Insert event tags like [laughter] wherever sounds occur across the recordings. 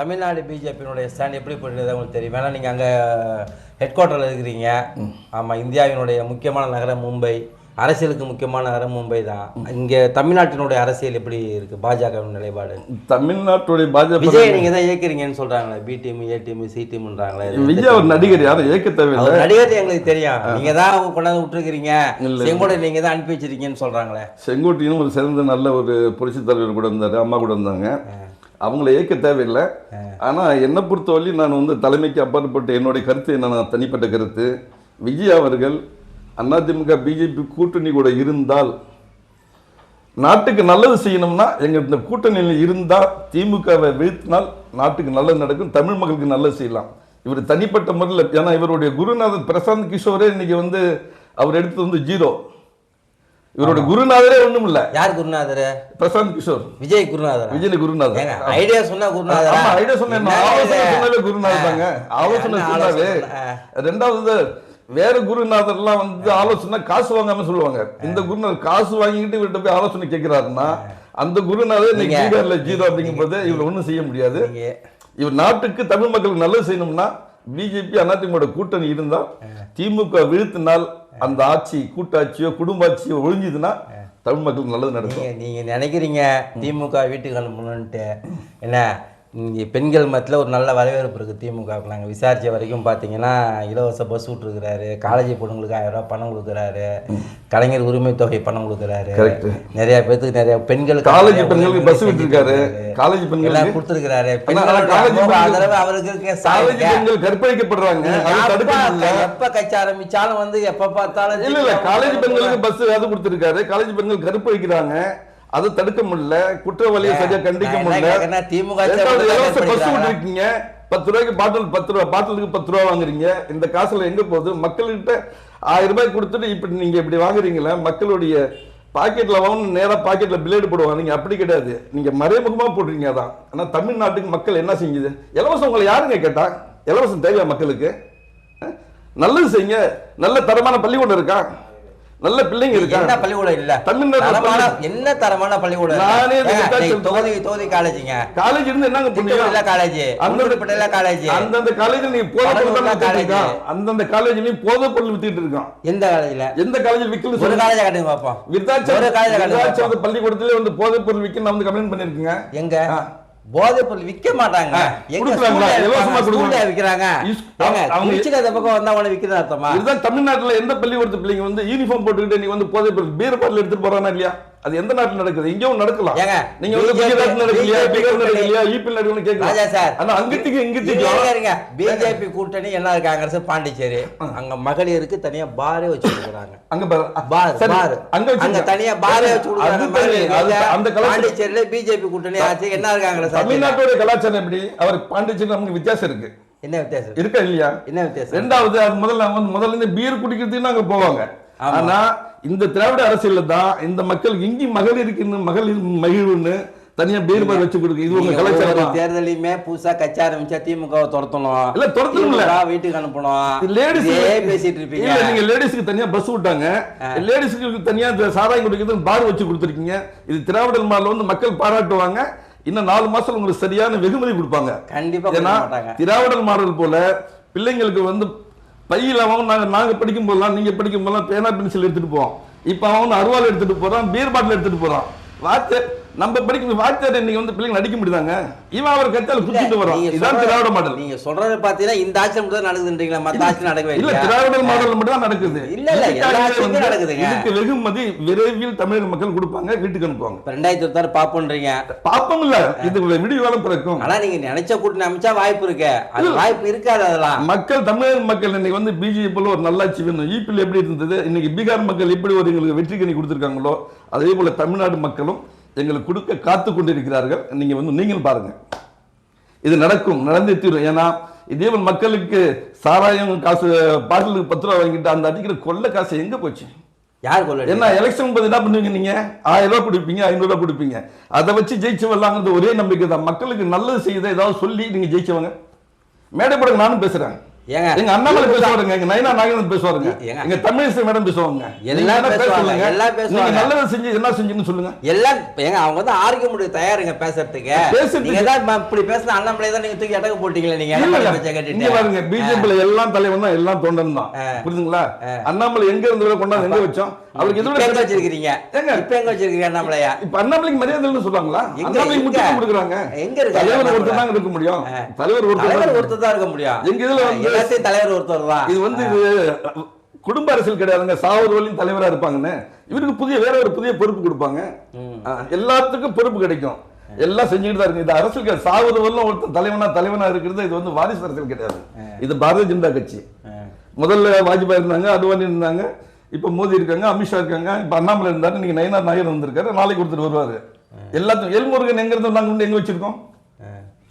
தமிழ்நாடு பிஜேபியினுடைய ஸ்டாண்ட் எப்படி போயிட்டு உங்களுக்கு தெரியும். ஏன்னா நீங்கள் அங்கே ஹெட் குவார்ட்டரில் இருக்கிறீங்க. ஆமாம் இந்தியாவினுடைய முக்கியமான நகரம் மும்பை. அரசியலுக்கு முக்கியமான நகரம் மும்பை தான். இங்கே தமிழ்நாட்டினுடைய அரசியல் எப்படி இருக்கு? பாஜக நிலைப்பாடு. தமிழ்நாட்டுடைய பாஜக விஜய் நீங்க தான் இயக்குறீங்கன்னு சொல்றாங்களே. B team A team C டீம்ன்றாங்களே Vijay ஒரு நடிகர் யாரும் ஏற்க தேவையில்லை. நடிகர் எங்களுக்கு தெரியும். நீங்க தான் கொண்டாந்து விட்டுருக்கீங்க செங்கோடை நீங்க தான் அனுப்பி வச்சிருக்கீங்கன்னு சொல்றாங்களே. செங்கோட்டையும் ஒரு சிறந்த நல்ல ஒரு புரட்சி தலைவர் கூட இருந்தார். அம்மா கூட இருந்தாங்க. அவங்கள ஏற்க தேவையில்லை. ஆனால் என்னை பொறுத்தவரையும் நான் வந்து தலைமைக்கு அப்பாற்பட்ட என்னுடைய கருத்து என்ன நான் தனிப்பட்ட கருத்து. விஜய் அவர்கள் அதிமுக பிஜேபி கூட்டணி கூட இருந்தால் நாட்டுக்கு நல்லது செய்யணும்னா எங்க இந்த கூட்டணியில் இருந்தால் திமுகவை வீழ்த்தினால் நாட்டுக்கு நல்லது நடக்கும் தமிழ் மக்களுக்கு நல்லது செய்யலாம். இவர் தனிப்பட்ட முறையில் ஏன்னா இவருடைய குருநாதர் பிரசாந்த் கிஷோரே இன்னைக்கு வந்து அவர் எடுத்தது வந்து ஜீரோ. இவருடைய குருநாதரே ஒண்ணும் இல்ல யார் குருநாதர்? பிரசாந்த் கிஷோர். விஜய் குருநாதர்? விஜய் குருநாதர். ஐடியா சொன்னா குருநாதர்? ஆமா ஐடியா ஆலோசனை சொன்னாலே குருநாதர் தாங்க. ஆலோசனை? சொன்னாவே ரெண்டாவது வேற குருநாதர்லாம் வந்து ஆலோசனை காசு வாங்காம சொல்லுவாங்க. இந்த குருநாதர் காசு வாங்கிட்டு இவர்கிட்ட போய் ஆலோசனை கேட்கிறாருன்னா அந்த குருநாதர் இன்னைக்கு நீங்க- ஜீரோ அப்படிங்கும் போது இவர் ஒண்ணும் செய்ய முடியாது. இவர் நாட்டுக்கு தமிழ் மக்களுக்கு நல்லது செய்யணும்னா பிஜேபி அதிமுக கூட்டணி இருந்தால் திமுக வீழ்த்தினால் அந்த ஆட்சி கூட்டாட்சியோ குடும்பாட்சியோ ஒழிஞ்சுதுன்னா தமிழ் மக்களுக்கு நல்லது நடக்கும். நீங்க நீங்க நினைக்கிறீங்க திமுக வீட்டுக்கு அனுப்பணுன்ட்டு என்ன இங்கே பெண்கள் மத்தியில் ஒரு நல்ல வரவேற்பு இருக்குது திமுகவுக்கு. நாங்கள் விசாரித்த வரைக்கும் பார்த்தீங்கன்னா இலவச பஸ் விட்ருக்கிறாரு காலேஜ் பொண்ணுங்களுக்கு ஆயிரம் ரூபாய் பணம் கொடுக்குறாரு. கலைஞர் உரிமை தொகை பணம் கொடுக்குறாரு. நிறைய பேத்துக்கு நிறைய பெண்களுக்கு காலேஜ் பெண்களுக்கு பஸ் விட்டுருக்காரு. காலேஜ் எல்லாம் பெண்களுக்கு கொடுத்துருக்கிறாரு. பெண்கள் அவருக்கு. பெண்கள் கற்பழிக்கப்படுறாங்க. எப்ப கட்சி ஆரம்பிச்சாலும் வந்து எப்ப பார்த்தாலும் இல்ல இல்ல. காலேஜ் பெண்களுக்கு பஸ் அது கொடுத்திருக்காரு. காலேஜ் பெண்கள் கற்பழிக்கிறாங்க. அதை தடுக்க முடியல குற்றவாளியை சரியா கண்டிக்க முடியல. திமுக இலவச பஸ். விட்டுருக்கீங்க. பத்து ரூபாய்க்கு பாட்டில் பத்து ரூபா பாட்டிலுக்கு பத்து ரூபா வாங்குறீங்க. இந்த காசுல எங்க போகுது? மக்கள்கிட்ட ஆயிரம் ரூபாய் கொடுத்துட்டு இப்படி நீங்க இப்படி வாங்குறீங்களா மக்களுடைய பாக்கெட்ல வாங்கணும் நேரா பாக்கெட்ல பிளேடு போடுவாங்க. நீங்க அப்படி கிடையாது. நீங்க மறைமுகமா போடுறீங்க அதான். ஆனா தமிழ்நாட்டுக்கு மக்கள் என்ன செஞ்சுது இலவசம் உங்களை யாருங்க கேட்டா? இலவசம் தேவையா மக்களுக்கு? நல்லது செய்யுங்க. நல்ல தரமான பள்ளிக்கூடம் இருக்கா? நல்ல பிள்ளைங்க இருக்கா என்ன பள்ளிக்கூடம் இல்ல? தரமான என்ன தரமான பள்ளிக்கூடம்? இல்ல? நானே தொகுதி தொகுதி காலேஜுங்க காலேஜ் இருந்து என்னங்க புண்ணியம் காலேஜ் அந்தந்த அந்தந்த காலேஜ் அந்தந்த காலேஜ் நீ போதை பொருள் college. அந்தந்த காலேஜ்லயும் போதை பொருள் வித்துட்டு இருக்கான். எந்த காலேஜ்ல எந்த காலேஜ் விக்கல ஒரு காலேஜ் காட்டுங்க பாப்போம். விருத்தாச்சலம் ஒரு college காட்டுங்க விருத்தாச்சலம் பள்ளிக்கூடத்திலே வந்து போதை பொருள் விக்க நான் வந்து கம்ப்ளைண்ட் பண்ணிருக்கேங்க. எங்க? போதைப் பொருள் விக்க மாட்டாங்க ஏங்க, அவங்க- திருச்சிக்கு அந்த பக்கம் வந்தா உனக்கு விக்கிறது அர்த்தமா? இதுதான் தமிழ்நாட்டுல எந்த பள்ளிக்கூடத்து பிள்ளைங்க வந்து யூனிஃபார்ம் போட்டுக்கிட்டு நீ வந்து போதை பொருள் பீர் பாட்டில் எடுத்துட்டு போறானா இல்லையா? அது எந்த நாட்டுல நடக்குது? இங்கேயும் நடக்கலாம். நீங்க வந்து குஜராத் நடக்கலையா? பீகார். நடக்கலையா? ஈபில் நடக்கணும் கேட்கலாம். சார். ஆனா இங்கத்துக்கு இருங்க. பிஜேபி கூட்டணி என்ன காங்கிரஸ் பாண்டிச்சேரி. அங்க மகளிருக்கு தனியா பாரே வச்சு கொடுக்குறாங்க அங்க பாரு. பார் அங்க அங்க. தனியா பாரே வச்சு அது கொடுக்குறாங்க தனி, அது மகளிருக்கு. அந்த பாண்டிச்சேரியில பிஜேபி கூட்டணி ஆச்சு. என்ன காங்கிரஸ் ஆச்சு? தமிழ்நாட்டோட கலாச்சாரம் எப்படி? அவர் பாண்டிச்சேரி நமக்கு வித்தியாசம் இருக்கு. என்ன வித்தியாசம்? இருக்கா இல்லையா? என்ன வித்தியாசம்? ரெண்டாவது முதல்ல வந்து முதல்ல இருந்து பீர் குடிக்கிறதுக்கு அங்க போவாங்க. ஆனா இந்த திராவிட அரசியல்ல தான் இந்த மக்கள் இங்கி மகளிருக்கு மகளிர் மகிழ்வுன்னு தனியா பீர் பார் வச்சு கொடுக்கு இது உங்க கலாச்சாரம். தேர்தலையுமே புதுசா கட்சி ஆரம்பிச்சா திமுகவை துரத்தணும். இல்ல, துரத்தணும் இல்ல. திமுக வீட்டுக்கு அனுப்பணும். லேடிஸ் பேசிட்டு இருப்பீங்க இல்ல நீங்க லேடிஸ்க்கு தனியா பஸ் விட்டாங்க. லேடிஸ்க்கு தனியா சாராயம் குடிக்கிறது பார் வச்சு கொடுத்துருக்கீங்க. இது திராவிடர் மாடல் வந்து மக்கள் பாராட்டுவாங்க. இன்னும் நாலு மாசம் உங்களுக்கு சரியான வெகுமதி கொடுப்பாங்க. கண்டிப்பா ஏன்னா திராவிடர் மாடல் போல பிள்ளைங்களுக்கு வந்து பையில் அவன் நாங்கள் நாங்கள் படிக்கும் போதெல்லாம் நீங்கள் படிக்கும் போதெல்லாம் பேனா பென்சில் எடுத்துகிட்டு போவோம் இப்போ அவன் அருவாள் எடுத்துகிட்டு போகிறான் பீர் பாட்டில் எடுத்துகிட்டு போகிறான் வாத்து நம்ம படிக்கும் வாத்தியார் இன்னைக்கு வந்து பிள்ளைங்க நடிக்க முடியுதாங்க? இவன் அவர் கத்தால வரான் நீங்க இதான் திராவிட மாடல். நீங்க சொல்றது பாத்தீங்கன்னா இந்த ஆட்சி மட்டும் தான் நடக்குதுன்றீங்களா மத்த ஆட்சி நடக்கவே இல்ல திராவிடர் மாடல் மட்டும் தான் நடக்குது. இல்ல, இல்ல, நடக்குதுங்க. இதுக்கு வெகுமதி விரைவில் தமிழக மக்கள் கொடுப்பாங்க வீட்டுக்கு அனுப்புவாங்க. ரெண்டாயிரத்தி இருபத்தாறு பாப்போன்றீங்க. பாப்பம் இல்ல இது விடிய காலம் பிறக்கும். ஆனா நீங்க நினைச்ச கூட்டணி அமைச்சா வாய்ப்பு இருக்கு. அது வாய்ப்பு இருக்காது அதெல்லாம். மக்கள் தமிழக மக்கள் இன்னைக்கு வந்து பிஜேபி ஒரு நல்லாட்சி வேணும். ஈபில் எப்படி இருந்தது? இன்னைக்கு பீகார் மக்கள் எப்படி ஒரு எங்களுக்கு வெற்றி கனி கொடுத்துருக்காங்களோ அதே போல தமிழ்நாடு மக்களும் எங்களுக்கு கொடுக்க காத்து கொண்டிருக்கிறார்கள். நீங்க வந்து நீங்களும் பாருங்க. இது நடக்கும் நடந்தே தீரும். ஏன்னா இதே போல் மக்களுக்கு சாராயம் காசு பாட்டிலுக்கு பத்து ரூபா வாங்கிட்டு அந்த அடிக்கிற கொள்ள காசு எங்க போச்சு? யார் கொள்ளடி என்ன எலெக்ஷன் போது என்ன பண்ணுவீங்க நீங்க? ஆயிரம் ரூபாய் கொடுப்பீங்க ஐநூறு ரூபாய் கொடுப்பீங்க. அதை வச்சு ஜெயிச்சு வரலாங்கிறது ஒரே நம்பிக்கை தான் மக்களுக்கு நல்லது செய்யுத ஏதாவது சொல்லி நீங்க ஜெயிச்சவங்க. மேடை படம் நானும் பேசுறேன். ஏங்க எங்க அண்ணாமலை பேசுவாருங்க எங்க நயனா நாகேந்திரன் பேசுவாருங்க. எங்க தமிழிசை மேடம் பேசுவாங்க. எல்லாம் நீங்க பேசுவாங்க, எல்லாம் பேசுவாங்க. நீங்க நல்லது செஞ்சு என்ன செஞ்சீங்கன்னு சொல்லுங்க. எல்லாம் ஏங்க அவங்க வந்து ஆர்கியூமெண்ட் தயாருங்க பேசுறதுக்கு. நீங்க தான் இப்படி பேசின அண்ணாமலை தான் நீங்க தூக்கி அடக்க போட்டீங்களே நீங்க? கேட்டுட்டு. பாருங்க பிஜேபில எல்லாம் தலைவன் தான் எல்லாம் தொண்டன் தான். புரியுதுங்களா அண்ணாமலை எங்க இருந்து கொண்டாந்து எங்க வச்சோம்? அவருக்கு இப்ப எதுவும் எங்க? வச்சிருக்கீங்க? இப்ப எங்க வச்சிருக்கீங்க அண்ணாமலையா? இப்ப அண்ணாமலைக்கு மரியாதை இல்லைன்னு சொல்றாங்களா? அண்ணாமலைக்கு? முக்கியம் கொடுக்குறாங்க. எங்க இருக்கு? தலைவர்? ஒருத்தர் தான் இருக்க முடியும். தலைவர் ஒருத்தர் தலைவர் ஒருத்தர் தான் இருக்க முடியும். எங்க இதுல எல்லாத்தையும் தலைவர் ஒருத்தர் தான். இது வந்து குடும்ப அரசியல் கிடையாதுங்க. வரையும் தலைவரா இருப்பாங்கன்னு. இவருக்கு புதிய வேற ஒரு புதிய பொறுப்பு கொடுப்பாங்க. எல்லாத்துக்கும் பொறுப்பு கிடைக்கும். எல்லாம் செஞ்சுக்கிட்டு தான் இருக்கு. இது அரசியல். சாவது வரலும் ஒருத்தர் தலைவனா தலைவனா இருக்கிறது இது வந்து வாரிசு அரசியல் கிடையாது. இது பாரதிய ஜனதா கட்சி. முதல்ல வாஜ்பாய் இருந்தாங்க அத்வானி இருந்தாங்க. இப்ப மோடி இருக்காங்க அமித்ஷா இருக்காங்க இப்ப அண்ணாமலை இருந்தாரு இன்னைக்கு நயினார் நாயர் வந்திருக்காரு நாளைக்கு ஒருத்தர் வருவாரு. எல்லாத்துக்கும் எல்முருகன் எங்க இருந்து நாங்க கொண்டு எங்க வச்சிருக்கோம்?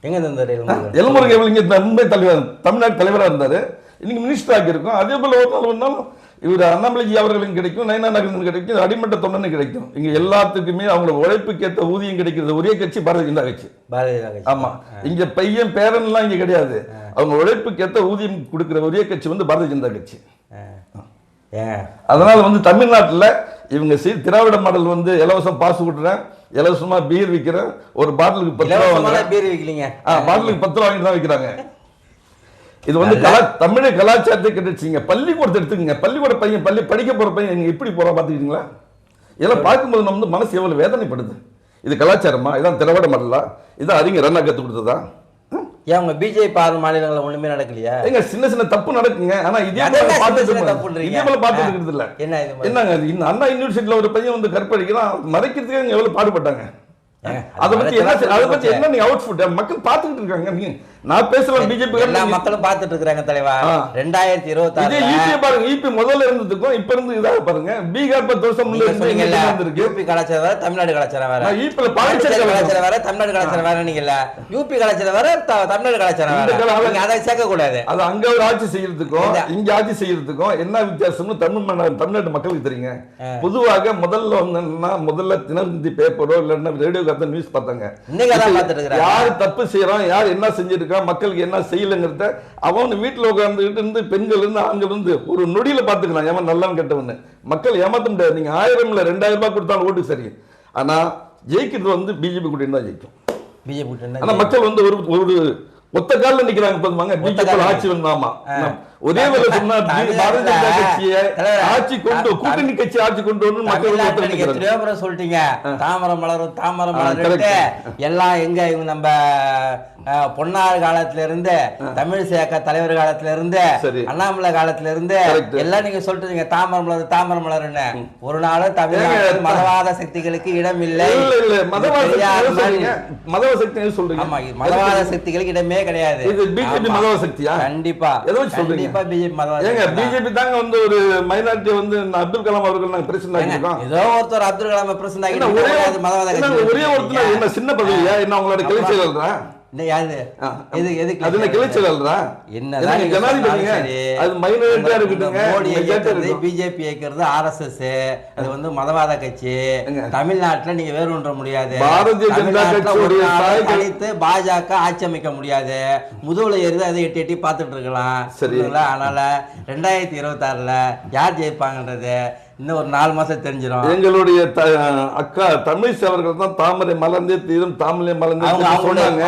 எங்க இருந்தாரு? எல்முருகன்? இங்க மும்பை தலைவர் தமிழ்நாடு தலைவரா இருந்தாரு. இன்னைக்கு மினிஸ்டர் ஆகியிருக்கோம் அதே போல ஒரு நாள் ஒரு நாள் இவர் அண்ணாமலைஜி அவர்களுக்கு கிடைக்கும் நயனா நகரன் கிடைக்கும் அடிமட்ட தொண்டனுக்கு கிடைக்கும். இங்க எல்லாத்துக்குமே அவங்க உழைப்புக்கு ஏற்ற ஊதியம் கிடைக்கிறது ஒரே கட்சி பாரதிய ஜனதா கட்சி. பாரதிய ஜனதா கட்சி. ஆமா. இங்க பையன் பேரன் எல்லாம் இங்க கிடையாது. அவங்க உழைப்புக்கு ஏற்ற ஊதியம் கொடுக்கிற ஒரே கட்சி வந்து பாரதிய ஜனதா கட்சி. அதனால வந்து தமிழ்நாட்டுல இவங்க சி திராவிட மாடல் வந்து இலவசம் பாசு விட்டுறேன். இலவசமா பீர் விற்கிறேன் ஒரு பாட்டிலுக்கு பத்து ரூபா வாங்குறேன். பேர் வைக்கலீங்க. ஆ, பாட்டிலுக்கு பத்து ரூபா வாங்கி தான் விற்கிறாங்க [laughs] இது வந்து கலா தமிழ் கலாச்சாரத்தை கெட்டுச்சிங்க பள்ளிக்கூடத்தை எடுத்துக்கங்க. பள்ளிக்கூட பையன் பள்ளி படிக்க போற பையன் இங்க எப்படி போறா பாத்துக்கிட்டீங்களா? இதெல்லாம் பார்க்கும்போது நம்ம வந்து மனசு எவ்வளவு வேதனைப்படுது. இது கலாச்சாரமா? இதான் திராவிட மாடலா? இதான் அறிஞர் அண்ணா கத்து கொடுத்ததா? ஏன் உங்க பிஜேபி ஆறு மாநிலங்கள்ல ஒண்ணுமே நடக்கலையா? ஏங்க சின்ன சின்ன தப்பு நடக்குங்க ஆனா இதே போல பார்த்துட்டு? இதே போல பார்த்துட்டு இல்ல. என்ன? என்னங்க அண்ணா யூனிவர்சிட்டியில ஒரு பையன் வந்து கற்பழிக்கிறான். மறைக்கிறதுக்கு எவ்வளவு பாடுபட்டாங்க? அதை பத்தி என்ன அதை பத்தி. என்ன நீங்க அவுட்ஃபுட் மக்கள் பார்த்துக்கிட்டு இருக்காங்க நீங்க நான் பேசலாம் பிஜேபி எல்லா மக்களும் பார்த்துட்டு இருக்காங்க தலைவா. ரெண்டாயிரத்தி இருபத்தி இதே ஈபி பாருங்க ஈபி முதல்ல இருந்ததுக்கும் இப்ப இருந்து இதாக பாருங்க. பீகார் பத்து வருஷம் முன்ன நீங்க இருந்து சொன்னீங்கல்ல இங்க வந்திருக்கு. யூபி கலாச்சாரம் வேற தமிழ்நாடு கலாச்சாரம் வேற. ஈபில பாண்டிச்சேரி கலாச்சாரம் வேற தமிழ்நாடு கலாச்சாரம் வேற நீங்கல்ல. யூபி கலாச்சாரம் வேற தமிழ்நாடு கலாச்சாரம் வேற. நீங்க அதை சேர்க்க கூடாது அது அங்க ஒரு ஆட்சி செய்யறதுக்கும் இங்க ஆட்சி செய்யறதுக்கும் என்ன வித்தியாசம்னு தமிழ் தமிழ்நாட்டு மக்களுக்கு தெரியுங்க. பொதுவாக முதல்ல வந்து முதல்ல தினத்தந்தி பேப்பரோ இல்லைன்னா ரேடியோ காத்த நியூஸ் பார்த்தாங்க. யார் தப்பு செய்யறான் யார் என்ன செஞ்சிருக்கான் மக்களுக்கு என்ன செய்யலைங்கிறத அவன் வீட்டுல உட்கார்ந்துகிட்டு இருந்து பெண்கள் இருந்து ஆண்கள் இருந்து ஒரு நொடியில பாத்துக்கலாம் ஏமா நல்லவன் கெட்டவன்னு. மக்கள் ஏமாத்த முடியாது. நீங்க ஆயிரம் இல்ல ரெண்டாயிரம் ரூபாய் கொடுத்தாலும் ஓட்டு சரி. ஆனா ஜெயிக்கிறது வந்து பிஜேபி கூட்டணி தான் ஜெயிக்கும். பிஜேபி ஆனா மக்கள் வந்து ஒரு ஒரு ஒத்த கால்ல நிக்கிறாங்க பாருங்க. பிஜேபி. ஆட்சி வந்தாமா ஒரே வேலை சொன்னா பாரதிய ஜனதா கட்சியை ஆட்சி கொண்டு கூட்டணி கட்சி ஆட்சி கொண்டு மக்கள் வந்து. எத்தனையோ முறை சொல்லிட்டீங்க. தாமரம் மலரும் தாமரம் correct. எல்லாம் எங்க இவங்க நம்ம பொன்னார் காலத்துல இருந்து தமிழ் சேக்க தலைவர் காலத்துல இருந்து. அண்ணாமலை காலத்துல இருந்து. எல்லாம் நீங்க சொல்லிட்டீங்க. தாமரம் மலர் தாமரம் மலர்னு ஒரு நாளும் தமிழ்நாட்டில் ஏங்க, மதவாத சக்திகளுக்கு இடம் இல்லை மதவாத சக்தி சொல்றீங்க. மதவாத சொல்றீங்க? சக்திகளுக்கு இடமே கிடையாது. கண்டிப்பா. சொல்றீங்க? கண்டிப்பா பிஜேபி ஏங்க. பிஜேபி தாங்க வந்து ஒரு மைனாரிட்டி வந்து அப்துல் கலாம் அவர்கள் நாங்க பிரசிடண்ட் ஆகிருக்கோம் ஏதோ ஒருத்தர் அப்துல் கலாம் பிரசிடண்ட் ஆகிட்டு ஒரே ஒருத்தர் என்ன சின்ன பதவியா? என்ன உங்களோட கிளை செயலரா பிஜேபி இயக்கிறது ஆர்எஸ்எஸ் அது வந்து மதவாத கட்சி. தமிழ்நாட்டுல நீங்க வேறு ஒன்ற முடியாது. தனித்து பாஜக ஆட்சி அமைக்க முடியாது. முதுகுல ஏறுது அதை எட்டி எட்டி பார்த்துட்டு இருக்கலாம். சரி. புரியுதுங்களா? அதனால ரெண்டாயிரத்தி இருபத்தாறுல யார் ஜெயிப்பாங்கன்றது இன்னும் ஒரு நாலு மாசம் தெரிஞ்சிடும் எங்களுடைய த- அக்கா தமிழிசை அவர்கள் தான் தாமரை மலர்ந்தே தீரும் தாமரை மலர்ந்தே சொன்னாங்க. அவங்க சொல்றாங்க.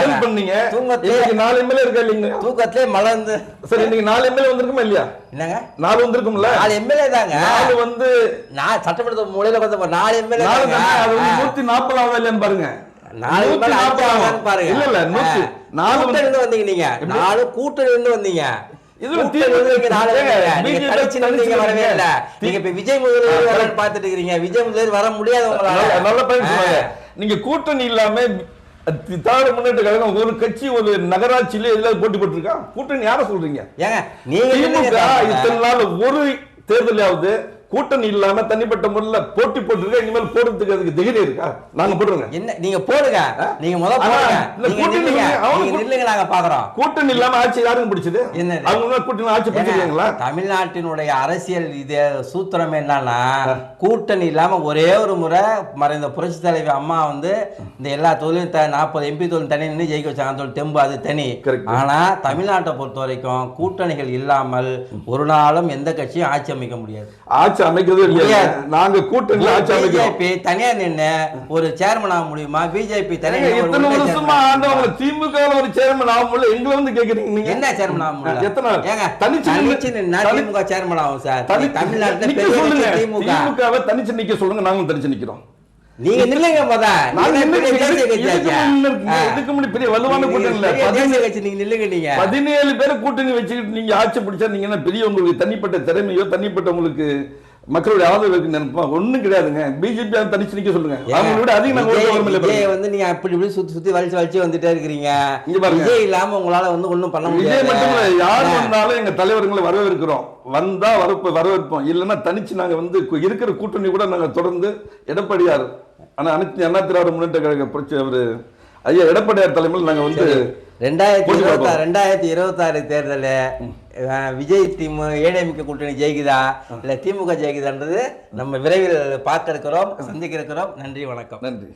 கிண்டல் பண்ணீங்க. தூக்கத்திலே இன்னைக்கு நாலு எம்எல்ஏ இருக்கா இல்லைங்க? தூக்கத்திலே மலர்ந்து. சரி இன்னைக்கு நாலு எம்எல்ஏ வந்திருக்குமா இல்லையா? என்னங்க? நாலு வந்திருக்கும்ல? நாலு எம்எல்ஏ தாங்க. நாலு வந்து நான் சட்டமன்ற மூலையில உட்காந்து நாலு எம்எல்ஏ அது வந்து நூத்தி நாற்பதாவது இல்லையான்னு பாருங்க. நாலு எம்எல்ஏ பாருங்க. இல்ல இல்ல நாலு கூட்டணி வந்தீங்க நீங்க. நாலு கூட்டணி வந்தீங்க. நீங்க கூட்டணி இல்லாம திராவிட முன்னேற்ற கழகம் ஒரு கட்சி ஒரு நகராட்சியில எல்லாம் போட்டி போட்டிருக்கா? கூட்டணி யார சொல்றீங்க? ஏங்க நீங்க இத்தனை நாள் ஒரு தேர்தலாவது கூட்டணி இல்லாம தனிப்பட்ட முறையில போட்டி போட்டுருக்க இனிமேல் போடுறதுக்கு அதுக்கு தைரியம் இருக்கா? நாங்க போடுறோங்க என்ன நீங்க போடுங்க. நீங்க முத ஆனா, போடுங்க. கூட்டணி அவங்க நீங்க பாக்குறோம். கூட்டணி இல்லாம ஆட்சி யாருங்க பிடிச்சது? என்னது? அவங்க கூட்டணி ஆட்சி பிடிச்சிருக்கீங்களா? தமிழ்நாட்டினுடைய அரசியல் இது சூத்திரம் என்னன்னா கூட்டணி இல்லாம ஒரே ஒரு முறை மறைந்த புரட்சி தலைவி அம்மா வந்து இந்த எல்லா தொழிலும் நாற்பது எம்பி தொழில் தனி நின்று ஜெயிக்க வச்சாங்க. அந்த தொழில் தெம்பு அது தனி. ஆனா தமிழ்நாட்டை பொறுத்த வரைக்கும் கூட்டணிகள் இல்லாமல் ஒரு நாளும் எந்த கட்சியும் ஆட்சி அமைக்க முடியாது. ஆட்சி அமைக்கிறதே இல்லையா. நாங்க கூட்டணியில ஆட்சி பிஜேபி தனியா நின்னு ஒரு சேர்மன் ஆக முடியுமா? பிஜேபி தனியா உறுப்பினர் வருஷமா ஆண்டவங்க திமுக ஒரு சேர்மன் ஆக முடியல எங்களை வந்து கேக்குறீங்க நீங்க? என்ன சேர்மன் ஆக முடியல? எத்தனை? ஏங்க தனிச்சு தனிச்சு நின்னு- திமுக சேர்மன் ஆகும் சார். தமிழ்நாட்டுல பெரிய திமுக. திமுகவை தனிச்சு நிக்க சொல்லுங்க நாங்களும் தனிச்சு நிக்கிறோம். நீங்க நில்லுங்க தேசிய இதுக்கு முன்னாடி பெரிய வலுவான கூட்டணி இல்ல? நீங்க நில்லுங்க நீங்க. பதினேழு பேரை கூட்டணி வச்சுக்கிட்டு நீங்க ஆட்சி பிடிச்சா நீங்க என்ன பெரிய உங்களுக்கு தனிப்பட்ட திறமையோ தனிப்பட்ட உங்களுக்கு மக்களுடைய ஆதரவு இருக்கு நினைப்பா ஒண்ணும் கிடையாதுங்க பிஜேபி தனிச்சு நிக்க சொல்லுங்க அவங்களை விட அதிகம் நாங்க விஜய்- விஜய். வந்து நீங்க அப்படி இப்படி சுத்தி சுத்தி வலிச்சு வலிச்சு வந்துட்டே இருக்கிறீங்க இங்க பாருங்க. விஜய் இல்லாம உங்களால வந்து ஒண்ணும் பண்ண விஜய் முடியாது மட்டும் இல்ல யார். வந்தாலும் எங்க தலைவர்களை வரவேற்கிறோம் வந்தா வரப்பு வரவேற்போம் இல்லைன்னா தனிச்சு நாங்க வந்து இருக்கிற கூட்டணி கூட நாங்க தொடர்ந்து எடப்பாடியார் ஆனா அனைத்து அண்ணா திராவிட முன்னேற்ற கழக புரட்சி அவரு ஐயா எடப்பாடியார் தலைமையில் நாங்க வந்து ரெண்டாயிரத்தி இருபத்தாறு. ரெண்டாயிரத்தி இருபத்தாறு தேர்தல் விஜய் திமு ஏடிஎம்கே கூட்டணி ஜெயிக்குதா? இல்ல திமுக ஜெயிக்குதான்றது நம்ம விரைவில் பார்க்க இருக்கிறோம் சந்திக்க இருக்கிறோம் நன்றி வணக்கம். நன்றி.